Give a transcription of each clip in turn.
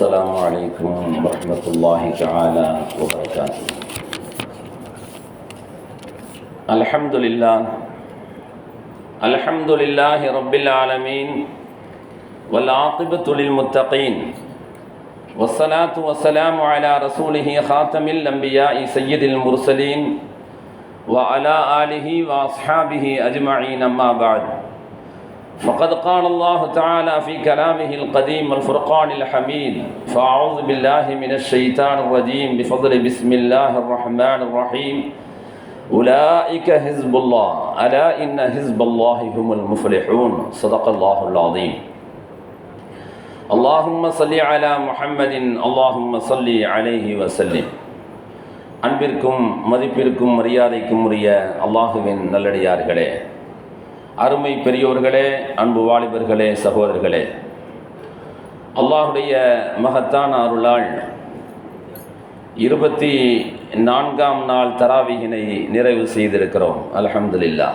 السلام عليكم ورحمة الله تعالى وبركاته. الحمد لله الحمد لله رب العالمين والعاقبة للمتقين والصلاة والسلام على رسوله خاتم الأنبياء سيد المرسلين وعلى آله وأصحابه أجمعين أما بعد. فقد قال الله تعالى في كلامه القديم الفرقان الحميد فأعوذ بالله من الشيطان الرجيم بفضل بسم الله الرحمن الرحيم أولئك حزب الله ألا إن حزب الله هم المفلحون صدق الله العظيم اللهم صل على محمد اللهم صل عليه وسلم அன்பிற்கும் மதிப்பிற்கும் மரியாதைக்கும் உரிய அல்லாஹுவின் நல்லடியார்களே அருமை பெரியோர்களே அன்பு வாலிபர்களே சகோதரர்களே. அல்லாஹுடைய மகத்தான அருளால் இருபத்தி நான்காம் நாள் தராவிகினை நிறைவு செய்திருக்கிறோம். அலஹம்துல்லா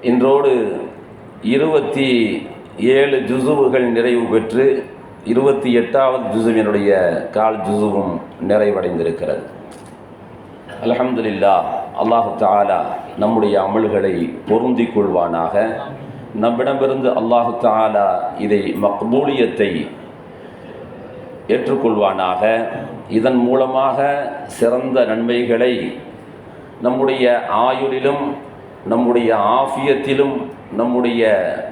இன்றோடு இருபத்தி ஏழு ஜுசுவுகள் நிறைவு பெற்று இருபத்தி எட்டாவது ஜுசுவினுடைய கால் ஜுசுவும் நிறைவடைந்திருக்கிறது. அலஹம்துல்லா அல்லாஹு தாலா நம்முடைய அமல்களை பொருந்தி கொள்வானாக நம்மிடமிருந்து அல்லாஹு தாலா இதை மக்பூலியத்தை ஏற்றுக்கொள்வானாக. இதன் மூலமாக சிறந்த நன்மைகளை நம்முடைய ஆயுளிலும் நம்முடைய ஆஃபியத்திலும் நம்முடைய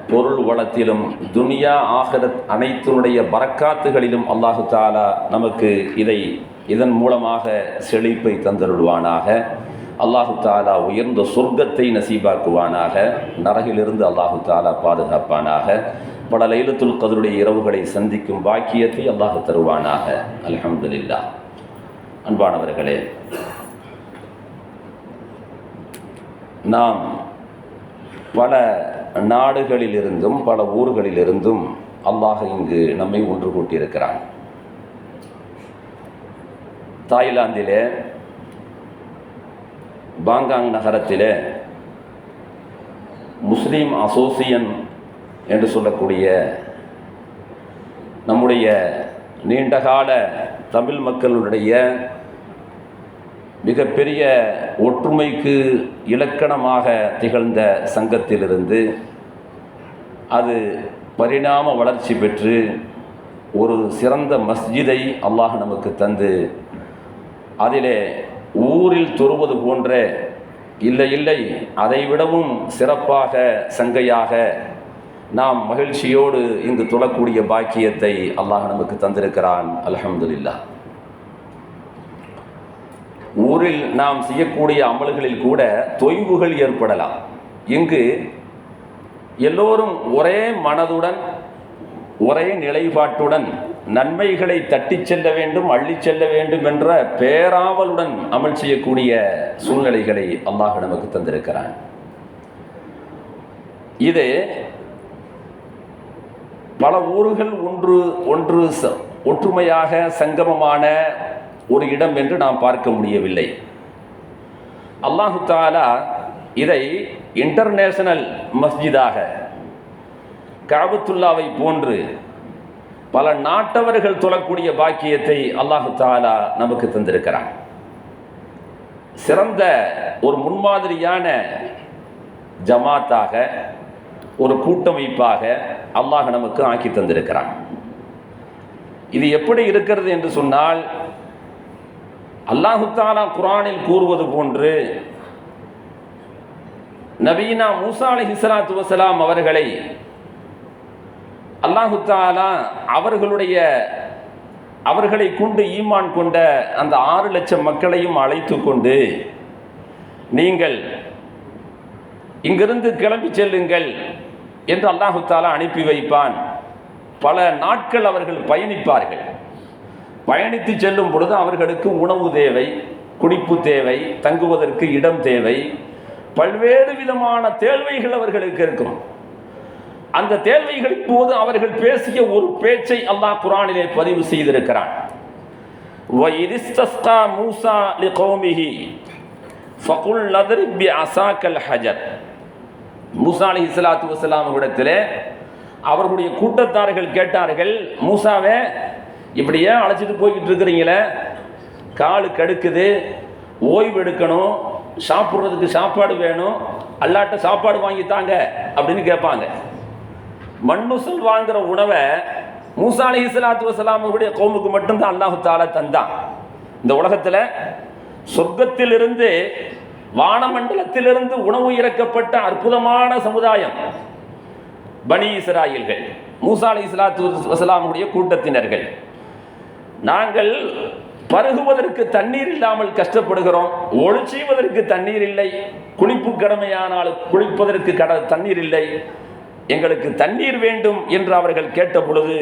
பொருள் வளத்திலும் துனியா ஆகரத் அனைத்தினுடைய பறக்காத்துகளிலும் அல்லாஹு தாலா நமக்கு இதை இதன் மூலமாக செழிப்பை தந்தருள்வானாக. அல்லாஹு தாலா உயர்ந்த சொர்க்கத்தை நசீபாக்குவானாக நரகிலிருந்து அல்லாஹு தாலா பாதுகாப்பானாக பல லைலத்துல் கதருடைய இரவுகளை சந்திக்கும் பாக்கியத்தை அல்லாஹு தருவானாக. அல்ஹம்துலில்லா அன்பானவர்களே நாம் பல நாடுகளிலிருந்தும் பல ஊர்களிலிருந்தும் அல்லாஹ் இங்கு நம்மை ஒன்று கூட்டியிருக்கிறான். தாய்லாந்திலே பாங்காங் நகரத்தில் முஸ்லீம் அசோசியன் என்று சொல்லக்கூடிய நம்முடைய நீண்டகால தமிழ் மக்களுடைய மிகப்பெரிய ஒற்றுமைக்கு இலக்கணமாக திகழ்ந்த சங்கத்திலிருந்து அது பரிணாம வளர்ச்சி பெற்று ஒரு சிறந்த மஸ்ஜிதை அல்லாஹ் நமக்கு தந்து அதிலே ஊரில் தொறுவது போன்ற இல்லை இல்லை. அதைவிடவும் சிறப்பாக சங்கையாக நாம் மகிழ்ச்சியோடு இங்கு தொழக்கூடிய பாக்கியத்தை அல்லாஹ் நமக்கு தந்திருக்கிறான். அலமதுல்லா ஊரில் நாம் செய்யக்கூடிய அமல்களில் கூட தொய்வுகள் ஏற்படலாம். இங்கு எல்லோரும் ஒரே மனதுடன் ஒரே நிலைப்பாட்டுடன் நன்மைகளை தட்டிச் செல்ல வேண்டும் அள்ளிச் செல்ல வேண்டும் என்ற பேராவலுடன் அமல் செய்யக்கூடிய சூழ்நிலைகளை அல்லாஹ் நமக்கு தந்திருக்கிறான். இது பல ஊர்கள் ஒன்று ஒன்று ஒற்றுமையாக சங்கமமான ஒரு இடம் என்று நாம் பார்க்க முடியவில்லை. அல்லாஹு தாலா இதை இன்டர்நேஷனல் மஸ்ஜிதாக காபத்துல்லாவை போன்று பல நாட்டவர்கள் தொழக்கூடிய பாக்கியத்தை அல்லாஹு தாலா நமக்கு தந்திருக்கிறான். சிறந்த ஒரு முன்மாதிரியான ஜமாத்தாக ஒரு கூட்டமைப்பாக அல்லாஹ் நமக்கு ஆக்கி தந்திருக்கிறான். இது எப்படி இருக்கிறது என்று சொன்னால் அல்லாஹுத்தாலா குரானில் கூறுவது போன்று நவீனா மூசா அலி ஹிஸ்லாத்து வசலாம் அவர்களை அல்லாஹு தாலா அவர்களுடைய அவர்களை கொண்டு ஈமான் கொண்ட அந்த ஆறு லட்சம் மக்களையும் அழைத்து கொண்டு நீங்கள் இங்கிருந்து கிளம்பி செல்லுங்கள் என்று அல்லாஹு தாலா அனுப்பி வைப்பான். பல நாட்கள் அவர்கள் பயணிப்பார்கள். பயணித்து செல்லும் பொழுது அவர்களுக்கு உணவு தேவை குடிப்பு தேவை தங்குவதற்கு இடம் தேவை பல்வேறு விதமான தேவைகள் அவர்களுக்கு இருக்கும். அந்த தேவைகளின் போது அவர்கள் பேசிய ஒரு பேச்சை அல்லாஹ் குரானிலே பதிவு செய்திருக்கிறான். மூசா அலி இஸ்லாத்து வசலாம் இடத்திலே அவர்களுடைய கூட்டத்தார்கள் கேட்டார்கள் மூசாவே இப்படியே அழைச்சிட்டு போய்கிட்டு இருக்கிறீங்களே? காலு கெடுக்குது ஓய்வு எடுக்கணும் சாப்பிட்றதுக்கு சாப்பாடு வேணும் அல்லாட்ட சாப்பாடு வாங்கித்தாங்க அப்படின்னு கேட்பாங்க. மண்ணுசல் வாங்குற உணவை மூசா அலி இஸ்லாத்து வசலாமுடைய கோமுக்கு மட்டும்தான் அல்லாஹு தாலா தந்தான். இந்த உலகத்தில் சொர்க்கத்திலிருந்து வானமண்டலத்திலிருந்து உணவு இறக்கப்பட்ட அற்புதமான சமுதாயம் பனி இஸ்ராயில்கள் மூசா அலி இஸ்லாத்து வசலாமுடைய கூட்டத்தினர்கள். நாங்கள் பருகுவதற்கு தண்ணீர் இல்லாமல் கஷ்டப்படுகிறோம் ஒளிச்செய்வதற்கு தண்ணீர் இல்லை குளிப்பு கடமையானால் குளிப்பதற்கு கட தண்ணீர் இல்லை. எங்களுக்கு தண்ணீர் வேண்டும் என்று அவர்கள் கேட்ட பொழுது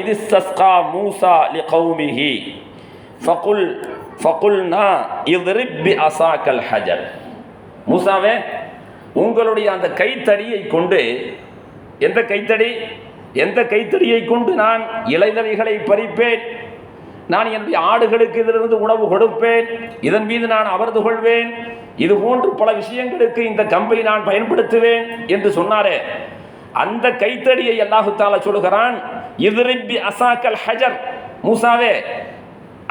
இது சஸ்கா மூசா லி கௌமிஹி ஃபகுல் ஃபகுல்னா இவ்ரிப்பி அசாக்கல் ஹஜர். மூசாவே உங்களுடைய அந்த கைத்தடியை கொண்டு எந்த கைத்தடி? எந்த கைத்தடியை கொண்டு நான் இலைதறிகளை பறிப்பேன்? நான் என்னுடைய ஆடுகளுக்கு இதிலிருந்து உணவு கொடுப்பேன். இதன் மீது நான் அமர்ந்து கொள்வேன். இது போன்று பல விஷயங்களுக்கு இந்த கம்பை நான் பயன்படுத்துவேன் என்று சொன்னாரே. அந்த கைத்தடியை அல்லாஹு தாலா சொல்லுகிறான் இதிரிப்பி அசாக்கல் ஹஜர். மூசாவே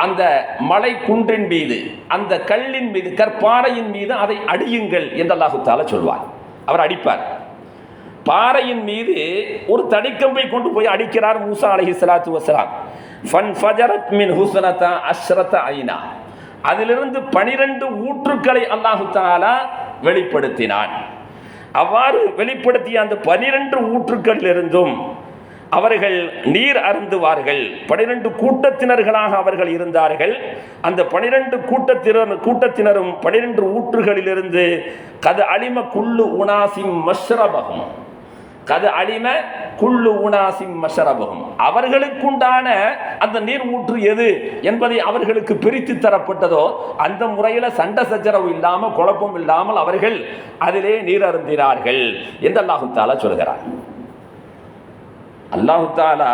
அந்த மலை குன்றின் மீது அந்த கல்லின் மீது கற்பாறையின் மீது அதை அடியுங்கள் என்று அல்லாஹு தாலா சொல்வார். அவர் அடிப்பார். பாறையின் மீது ஒரு தடிக்கம்பை கொண்டு போய் அடிக்கிறார் மூசா அலஹி சலாத்து வசலாம் ஃபன் ஃபஜரத் மின் ஹுசனதா ஐனா. அதிலிருந்து பனிரெண்டு ஊற்றுக்களை அல்லாஹு தாலா வெளிப்படுத்தினான். அவ்வாறு வெளிப்படுத்திய அந்த பனிரெண்டு ஊற்றுக்களிலிருந்தும் அவர்கள் நீர் அருந்துவார்கள். பனிரெண்டு கூட்டத்தினர்களாக அவர்கள் இருந்தார்கள். அந்த பனிரெண்டு கூட்டத்தினர் கூட்டத்தினரும் பனிரெண்டு ஊற்றுகளிலிருந்து கது அலிம குள்ளு உனாசிம் மஷ்ரபகம் கது அடிம குள்ளு உனாசிம் மஷரபகம். அவர்களுக்குண்டான அந்த நீர் ஊற்று எது என்பதை அவர்களுக்கு பிரித்து தரப்பட்டதோ அந்த முறையில் சண்டை சச்சரவு இல்லாமல் குழப்பம் இல்லாமல் அவர்கள் அதிலே நீர் அருந்தினார்கள் என்று அல்லாஹு தாலா சொல்கிறார். அல்லாஹு தாலா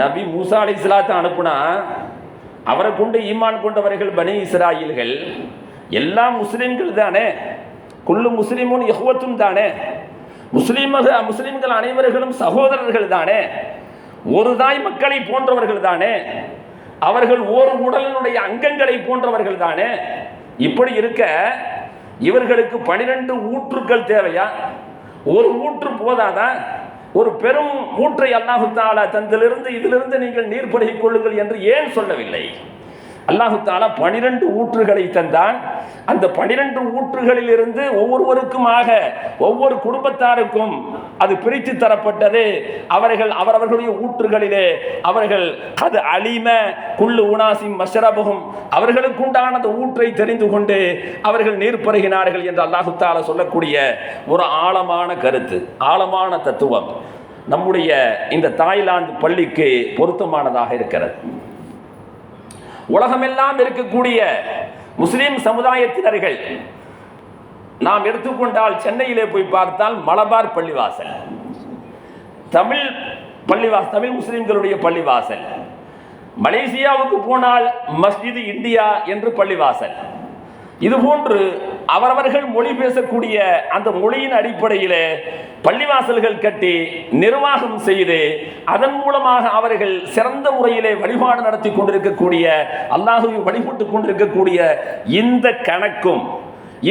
நபி மூசா அலி இஸ்லாத்தை அனுப்புனா அவரை கொண்டு ஈமான் கொண்டவர்கள் பனி இஸ்ராயில்கள் எல்லா முஸ்லீம்கள் தானே குள்ளு முஸ்லீமும் யஹ்வத்தும் தானே முஸ்லீம்கள் முஸ்லீம்கள் அனைவர்களும் சகோதரர்கள் தானே? ஒரு தாய் மக்களை போன்றவர்கள் தானே? அவர்கள் ஓர் உடலினுடைய அங்கங்களை போன்றவர்கள் தானே? இப்படி இருக்க இவர்களுக்கு பனிரெண்டு ஊற்றுக்கள் தேவையா? ஒரு ஊற்று போதாதான் ஒரு பெரும் ஊற்றை அல்லாஹு தாலா தந்திலிருந்து இதிலிருந்து நீங்கள் நீர் பருகிக் கொள்ளுங்கள் என்று ஏன் சொல்லவில்லை? அல்லாஹு தாலா பனிரெண்டு ஊற்றுகளை தந்தான். அந்த பனிரெண்டு ஊற்றுகளில் இருந்து ஒவ்வொருவருக்குமாக ஒவ்வொரு குடும்பத்தாருக்கும் அது பிரித்து தரப்பட்டது. அவர்கள் அவரவர்களுடைய ஊற்றுகளிலே அவர்கள் அது அலிம குள்ளு உனாசிம் மஷரபுகும் அவர்களுக்குண்டான அந்த ஊற்றை தெரிந்து கொண்டு அவர்கள் நீர் பருகினார்கள் என்று அல்லாஹு தாலா சொல்லக்கூடிய ஒரு ஆழமான கருத்து ஆழமான தத்துவம் நம்முடைய இந்த தாய்லாந்து பள்ளிக்கு பொருத்தமானதாக இருக்கிறது. உலகமெல்லாம் இருக்கக்கூடிய முஸ்லிம் சமுதாயத்தினர்கள் நாம் எடுத்துக்கொண்டால் சென்னையிலே போய் பார்த்தால் மலபார் பள்ளிவாசல். தமிழ் பள்ளிவாசல் தமிழ் முஸ்லிம்களுடைய பள்ளிவாசல். மலேசியாவுக்கு போனால் மஸ்ஜிது இந்தியா என்று பள்ளிவாசல். இதுபோன்று அவரவர்கள் மொழி பேசக்கூடிய அந்த மொழியின் அடிப்படையில் பள்ளிவாசல்கள் கட்டி நிர்வாகம் செய்து அதன் மூலமாக அவர்கள் சிறந்த முறையிலே வழிபாடு நடத்தி கொண்டிருக்கக்கூடிய அல்லாஹுவை வழிபட்டு கொண்டிருக்கக்கூடிய இந்த கணக்கும்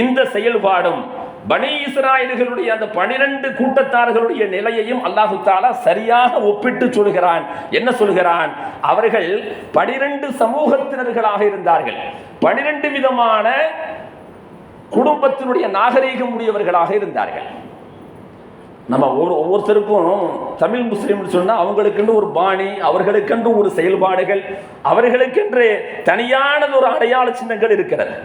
இந்த செயல்பாடும் பனி இஸ்ராயல்களுடைய அந்த பனிரெண்டு கூட்டத்தார்களுடைய நிலையையும் அல்லாஹு தாலா சரியாக ஒப்பிட்டு சொல்கிறான். என்ன சொல்கிறான்? அவர்கள் பனிரெண்டு சமூகத்தினர்களாக இருந்தார்கள். பனிரெண்டு விதமான குடும்பத்தினுடைய நாகரீகம் உடையவர்களாக இருந்தார்கள். நம்ம ஒரு ஒவ்வொருத்தருக்கும் தமிழ் முஸ்லீம்னு சொன்னால் அவங்களுக்கென்று ஒரு பாணி அவர்களுக்கென்று ஒரு செயல்பாடுகள் அவர்களுக்கென்று தனியானது ஒரு அடையாள சின்னங்கள் இருக்கிறது.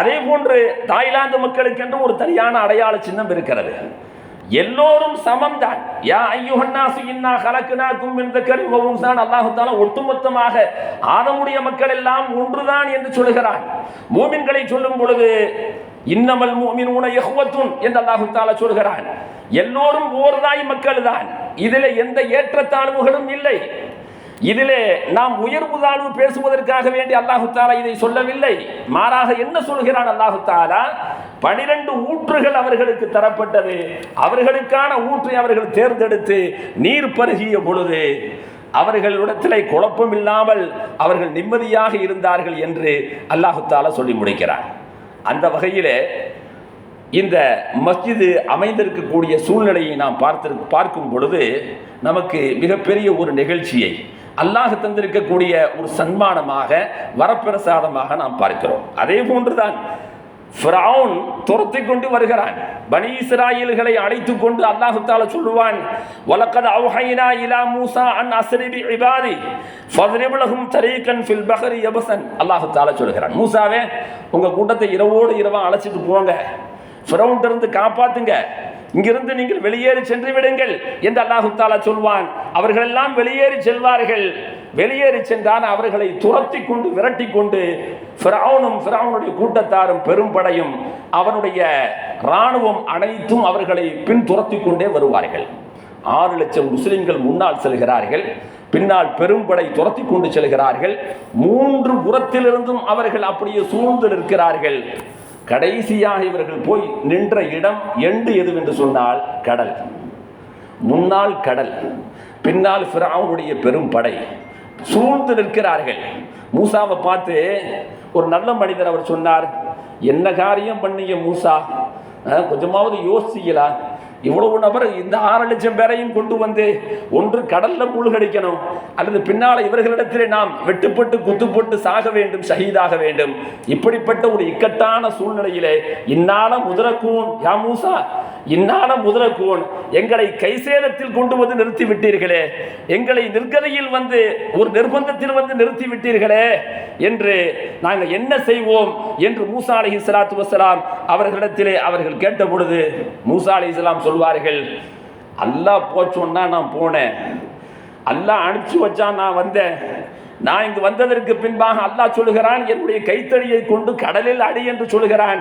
அதே போன்று தாய்லாந்து மக்களுக்கென்று ஒரு தனியான அடையாள சின்னம் இருக்கிறது. எல்லோரும் சமம் தான் யா ஐயுஹன்னாசு இன்னா கலக்குனாக்கும் மின் தக்கரின் வ உன்சான் ஒட்டுமொத்தமாக ஆதமுடைய மக்கள் எல்லாம் ஒன்றுதான் என்று சொல்கிறான். மூமின்களை சொல்லும் பொழுது இன்னமல் மூமினூன இஹ்வத்துன் என்று அல்லாஹு சொல்கிறான். எல்லோரும் ஓர்தாய் மக்கள் தான் இதில் எந்த ஏற்றத்தாழ்வுகளும் இல்லை. இதிலே நாம் உயர்வு தாழ்வு பேசுவதற்காக வேண்டி அல்லாஹு தாலா இதை சொல்லவில்லை. மாறாக என்ன சொல்கிறான் அல்லாஹு தாலா? பனிரெண்டு ஊற்றுகள் அவர்களுக்கு தரப்பட்டது. அவர்களுக்கான ஊற்றை அவர்கள் தேர்ந்தெடுத்து நீர் பருகிய பொழுது அவர்களிடத்திலே குழப்பம் இல்லாமல் அவர்கள் நிம்மதியாக இருந்தார்கள் என்று அல்லாஹு தாலா சொல்லி முடிக்கிறார் அந்த வகையிலே இந்த மஸ்ஜிது அமைந்திருக்கக்கூடிய சூழ்நிலையை நாம் பார்த்து பார்க்கும் பொழுது நமக்கு மிகப்பெரிய ஒரு நிகழ்ச்சியை அல்லாஹ் தந்திருக்கக்கூடிய ஒரு சன்மானமாக வரப்பிரசாதமாக நாம் பார்க்கிறோம். அதே போன்றுதான் ஃபிரௌன் துரத்தி கொண்டு வருகிறான். பனி இஸ்ராயல்களை அழைத்து கொண்டு அல்லாஹு சொல்லுவான் வலக்கத் அவ்ஹைனா இலா மூசா அன் அஸ்ரிபி இபாதி ஃபத்ரிப் தரீகன் ஃபில் பஹரி யபசன் அல்லாஹு தாலா சொல்கிறான் மூசாவே உங்க கூட்டத்தை இரவோடு இரவா அழைச்சிட்டு போங்க. ஃபிரௌன் இருந்து காப்பாத்துங்க. இங்கிருந்து நீங்கள் வெளியேறி சென்று விடுங்கள் என்று அல்லாஹு தாலா சொல்வான். அவர்களெல்லாம் வெளியேறி செல்வார்கள். வெளியேறி சென்றான் அவர்களை துரத்தி கொண்டு விரட்டி கொண்டு ஃபிரௌனும் ஃபிரௌனுடைய கூட்டத்தாரும் பெரும்படையும் அவனுடைய இராணுவம் அனைத்தும் அவர்களை பின் துரத்தி கொண்டே வருவார்கள். ஆறு லட்சம் முஸ்லிம்கள் முன்னால் செல்கிறார்கள். பின்னால் பெரும்படை துரத்தி கொண்டு செல்கிறார்கள். மூன்று புறத்திலிருந்தும் அவர்கள் அப்படியே சூழ்ந்து நிற்கிறார்கள். கடைசியாக இவர்கள் போய் நின்ற இடம் எண்டு எதுவென்று சொன்னால் கடல். முன்னால் கடல் பின்னால் ஃபிராவுடைய பெரும் படை. சூழ்ந்து நிற்கிறார்கள். மூசாவை பார்த்து ஒரு நல்ல மனிதர் அவர் சொன்னார் என்ன காரியம் பண்ணிய மூசா? கொஞ்சமாவது யோசிக்கலாம் இவ்வளவு நபர் இந்த ஆறு லட்சம் பேரையும் கொண்டு வந்து ஒன்று கடல்ல மூழ்கடிக்கணும் அல்லது பின்னால இவர்களிடத்திலே நாம் வெட்டுப்பட்டு குத்துப்பட்டு சாக வேண்டும் ஷஹீதாக வேண்டும். இப்படிப்பட்ட ஒரு இக்கட்டான சூழ்நிலையிலே இன்னால முதலக்கூன் யாமூசா இன்னான முதலகோன் எங்களை கைசேதத்தில் கொண்டு வந்து நிறுத்தி விட்டீர்களே எங்களை நிர்கதையில் வந்து ஒரு நிர்பந்தத்தில் வந்து நிறுத்தி விட்டீர்களே என்று நாங்கள் என்ன செய்வோம் என்று மூசா அலி சலாத்து வசலாம் அவர்களிடத்திலே அவர்கள் கேட்ட பொழுது மூசா அலி இஸ்லாம் சொல்வார்கள் அல்லாஹ் போச்சோன்னா நான் போனேன். அல்லாஹ் அனுப்பிச்சு வச்சான் நான் வந்தேன். நான் இங்கு வந்ததற்கு பின்பாக அல்லாஹ் சொல்லுகிறான் என்னுடைய கைத்தடியை கொண்டு கடலில் அடி என்று சொல்லுகிறான்.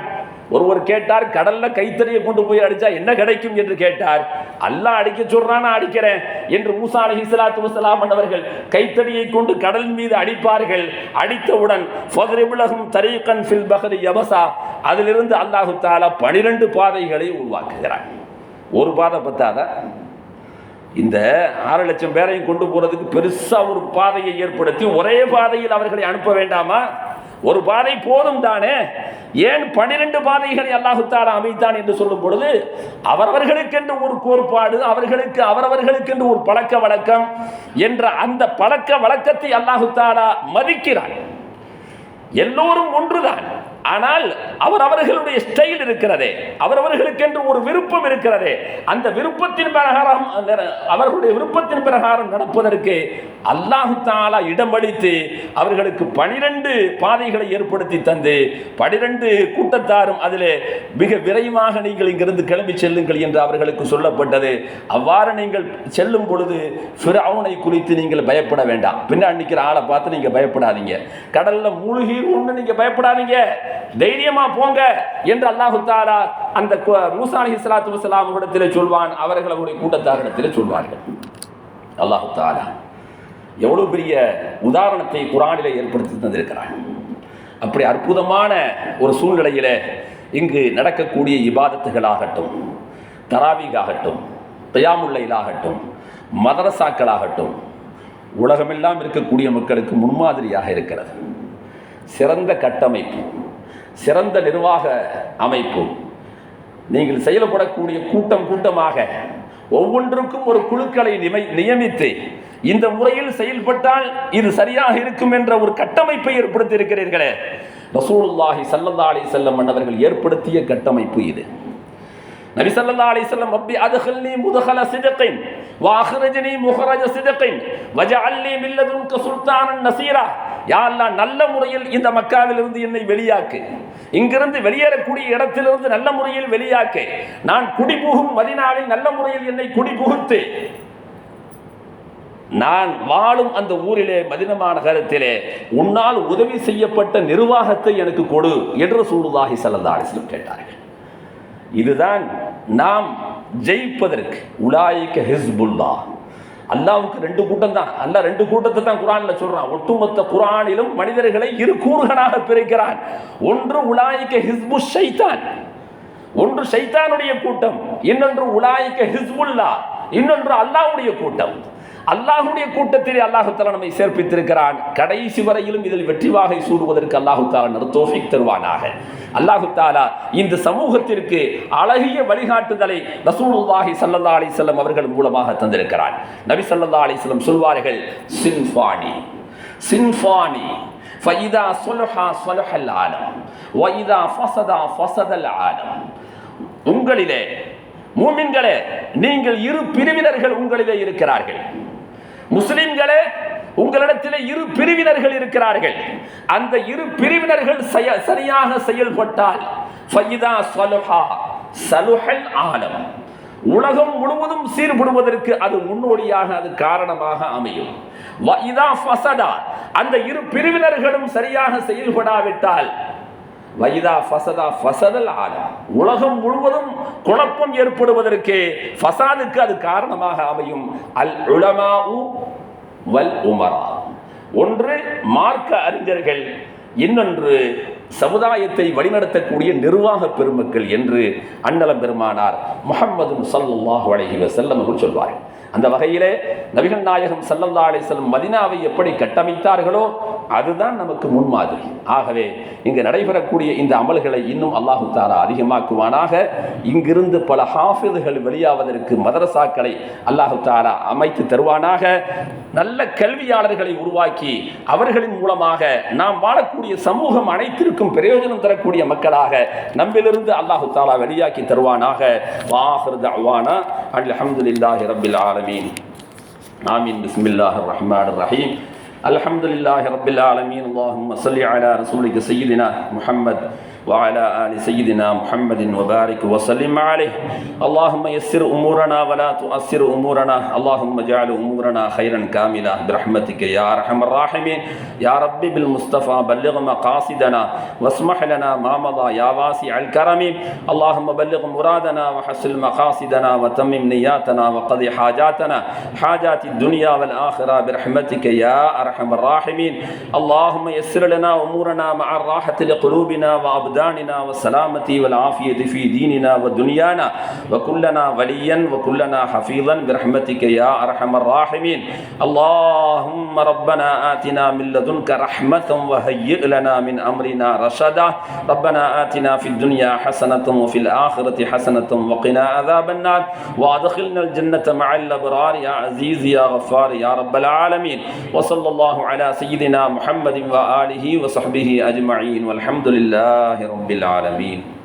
ஒருவர் கேட்டார் கடல்ல கைத்தறியை கொண்டு போய் அடிச்சா என்ன கிடைக்கும் என்று கேட்டார். அல்லாஹ் அடிக்க சொல்றான் நான் அடிக்கிறேன் என்று மூசா அலி இஸ்லாத்து வசலாம் அவர்கள் கைத்தடியை கொண்டு கடல் மீது அடிப்பார்கள். அடித்தவுடன் ஃபத்ரிபுலகும் தரீகன் ஃபில் பஹரி யபசா அதிலிருந்து அல்லாஹு தாலா பனிரெண்டு பாதைகளை உருவாக்குகிறார் ஒரு பாதை பத்தாத? இந்த ஆறு லட்சம் பேரையும் கொண்டு போறதுக்கு பெருசா ஒரு பாதையை ஏற்படுத்தி ஒரே பாதையில் அவர்களை அனுப்ப வேண்டாமா? ஒரு பாதை போதும் தானே? ஏன் பனிரெண்டு பாதைகளை அல்லாஹுத்தாரா அமைத்தான் என்று சொல்லும் பொழுது அவரவர்களுக்கென்று ஒரு கோட்பாடு அவர்களுக்கு அவரவர்களுக்கென்று ஒரு பழக்க வழக்கம் என்ற அந்த பழக்க வழக்கத்தை அல்லாஹுத்தாரா மதிக்கிறான். எல்லோரும் ஒன்றுதான். ஆனால் அவர் அவர்களுடைய ஸ்டைல் இருக்கிறதே. அவரவர்களுக்கென்று ஒரு விருப்பம் இருக்கிறதே. அந்த விருப்பத்தின் பிரகாரம் அவர்களுடைய விருப்பத்தின் பிரகாரம் நடப்பதற்கு அல்லாஹு தாலா இடமளித்து அவர்களுக்கு பனிரெண்டு பாதைகளை ஏற்படுத்தி தந்து பனிரெண்டு கூட்டத்தாரும் அதில் மிக விரைவாக நீங்கள் இங்கிருந்து கிளம்பி செல்லுங்கள் என்று அவர்களுக்கு சொல்லப்பட்டது. அவ்வாறு நீங்கள் செல்லும் பொழுது ஃபிரவுனை குறித்து நீங்கள் பயப்பட வேண்டாம். பின்னாடி நிற்கிற ஆளை பார்த்து நீங்கள் பயப்படாதீங்க. கடலில் மூழ்கி ஒன்று நீங்கள் பயப்படாதீங்க. தைரியமா போங்க என்று அல்லாஹு தாலா அந்த கு- மூசா அலி சலாத்து வசலாம் இடத்திலே சொல்வான். அவர்கள் அவருடைய கூட்டத்தாரிடத்திலே சொல்வார்கள். அல்லாஹு தாலா எவ்வளவு பெரிய உதாரணத்தை குரானிலே ஏற்படுத்தி தந்திருக்கிறான். அப்படி அற்புதமான ஒரு சூழ்நிலையில இங்கு நடக்கக்கூடிய இபாதத்துகளாகட்டும் தராவீகாகட்டும் தயாமுல்லைலாகட்டும் மதரசாக்களாகட்டும் உலகமெல்லாம் இருக்கக்கூடிய மக்களுக்கு முன்மாதிரியாக இருக்கிறது. சிறந்த கட்டமைப்பு சிறந்த நிர்வாக அமைப்பு. நீங்கள் செயல்படக்கூடிய கூட்டம் கூட்டமாக ஒவ்வொன்றுக்கும் ஒரு குழுக்களை நிமை நியமித்து இந்த முறையில் செயல்பட்டால் இது சரியாக இருக்கும் என்ற ஒரு கட்டமைப்பை ஏற்படுத்தி இருக்கிறீர்களே ரசூலுல்லாஹி ஸல்லல்லாஹு அலைஹி வஸல்லம் ஏற்படுத்திய கட்டமைப்பு இது. நபி சல்லா அலிசல்லம் ரப்பி அத்ஹில்னி முதுஹல சிதக்கின் வாஹ்ரிஜ்னி முஹரஜ சிதக்கின் வஜஅல்னி மின் லதுன்க சுல்தானன் நசீரா யா அல்லாஹ் நல்ல முறையில் இந்த மக்காவிலிருந்து என்னை வெளியாக்கு இங்கிருந்து வெளியேறக்கூடிய இடத்திலிருந்து நல்ல முறையில் வெளியாக்கு நான் குடிபுகும் மதினாவில் நல்ல முறையில் என்னை குடிபுகுத்து நான் வாழும் அந்த ஊரிலே மதினமா நகரத்திலே உன்னால் உதவி செய்யப்பட்ட நிர்வாகத்தை எனக்கு கொடு என்று சூடுதாகி சல்லல்லாஹு கேட்டார்கள் இதுதான் நாம் ஜெயிப்பதற்கு உலாயிக்க ஹிஸ்புல்லா. அல்லாவுக்கு ரெண்டு கூட்டம் தான் அல்லாஹ் ரெண்டு கூட்டத்தை தான் குரான்ல சொல்றான். ஒட்டுமொத்த குரானிலும் மனிதர்களை இரு கூறுகளாக பிரிக்கிறான். ஒன்று உலாயிக்க ஹிஸ்பு ஷைத்தான். ஒன்று ஷைத்தானுடைய கூட்டம். இன்னொன்று உலாய்க்க ஹிஸ்புல்லா. இன்னொன்று அல்லாஹ்வுடைய கூட்டம். அல்லாஹுடைய கூட்டத்திலே அல்லாஹுத்தாலா நம்மை சேர்ப்பித்திருக்கிறான். கடைசி வரையிலும் இதில் வெற்றி வாகை சூடுவதற்கு அல்லாஹு தாலா தருவானாக. அல்லாஹுத்தாலா இந்த சமூகத்திற்கு அழகிய வழிகாட்டுதலை ரசூலுல்லாஹி சல்லல்லா அலிசல்லம் அவர்கள் மூலமாக தந்திருக்கிறார். நபி சல்லல்லா அலிஸ்லம் சொல்வார்கள் சின்ஃபானி சின்ஃபானி ஃபைதா சொலஹா சொலஹல் ஆலம் வைதா ஃபசதா ஃபசதல் ஆலம். உங்களிலே மூமின்களே நீங்கள் இரு பிரிவினர்கள் உங்களிலே இருக்கிறார்கள். முஸ்லிம்களே உங்களிடத்தில் இரு பிரிவினர்கள் இருக்கிறார்கள். அந்த இரு பிரிவினர்கள் சரியாக செயல்பட்டால் ஆலம். உலகம் முழுவதும் சீர்படுவதற்கு அது முன்னோடியாக அது காரணமாக அமையும். அந்த இரு பிரிவினர்களும் சரியாக செயல்படாவிட்டால் வைதா ஃபசதா ஃபசதல் ஆலம் உலகம் முழுவதும் குழப்பம் ஏற்படுவதற்கு ஃபசாதுக்கு அது காரணமாக அமையும். அல் உலமாஉ வல் உமரா. ஒன்று மார்க்க அறிஞர்கள் இன்னொன்று சமுதாயத்தை வழிநடத்தக்கூடிய நிர்வாக பெருமக்கள் என்று அன்னலம் பெருமானார் முகம்மது ஸல்லல்லாஹு அலைஹி வஸல்லம் சொல்வார்கள். அந்த வகையிலே நபிகள் நாயகம் ஸல்லல்லாஹு செல்லும் மதினாவை மதீனாவை எப்படி கட்டமைத்தார்களோ அதுதான் நமக்கு முன்மாதிரி ஆகவே இங்கு நடைபெறக்கூடிய இந்த அமல்களை இன்னும் அல்லாஹு தாரா அதிகமாக்குவானாக. இங்கிருந்து பல ஹாஃபிதுகள் வெளியாவதற்கு மதரசாக்களை அல்லாஹு தாரா அமைத்து தருவானாக. நல்ல கல்வியாளர்களை உருவாக்கி அவர்களின் மூலமாக நாம் வாழக்கூடிய சமூகம் அனைத்திற்கும் பிரயோஜனம் தரக்கூடிய மக்களாக நம்மிலிருந்து அல்லாஹு தாலா வெளியாக்கி தருவானாக. வாஹர் தஅவானா அல்ஹம்துலில்லாஹி العالمين. آمين. بسم الله الرحمن الرحيم. الحمد لله رب العالمين. اللهم صل على رسولك سيدنا محمد وعلى آل سيدنا محمد وبارك وسلم عليه. اللهم يسر أمورنا ولا تؤسر أمورنا. اللهم اجعل أمورنا خيرا كاملا برحمتك يا أرحم الراحمين. يا رب بالمصطفى بلغ مقاصدنا واسمح لنا ما مضى يا واسع الكرم. اللهم بلغ مرادنا وحسن مقاصدنا وتمم نياتنا وقضي حاجاتنا. حاجات الدنيا والآخرة برحمتك يا أرحم الراحمين. اللهم يسر لنا أمورنا مع الراحة لقلوبنا وأبداننا. والسلامة والعافية في ديننا ودنيانا وكلنا وليا وكلنا حفيظا برحمتك يا أرحم الراحمين اللهم ربنا آتنا من لدنك رحمة وهيئ لنا من أمرنا رشدا ربنا آتنا في الدنيا حسنة وفي الآخرة حسنة وقنا عذاب النار وأدخلنا الجنة مع الأبرار يا عزيز يا غفار يا رب العالمين وصلى الله على سيدنا محمد وآله وصحبه أجمعين والحمد رب العالمين.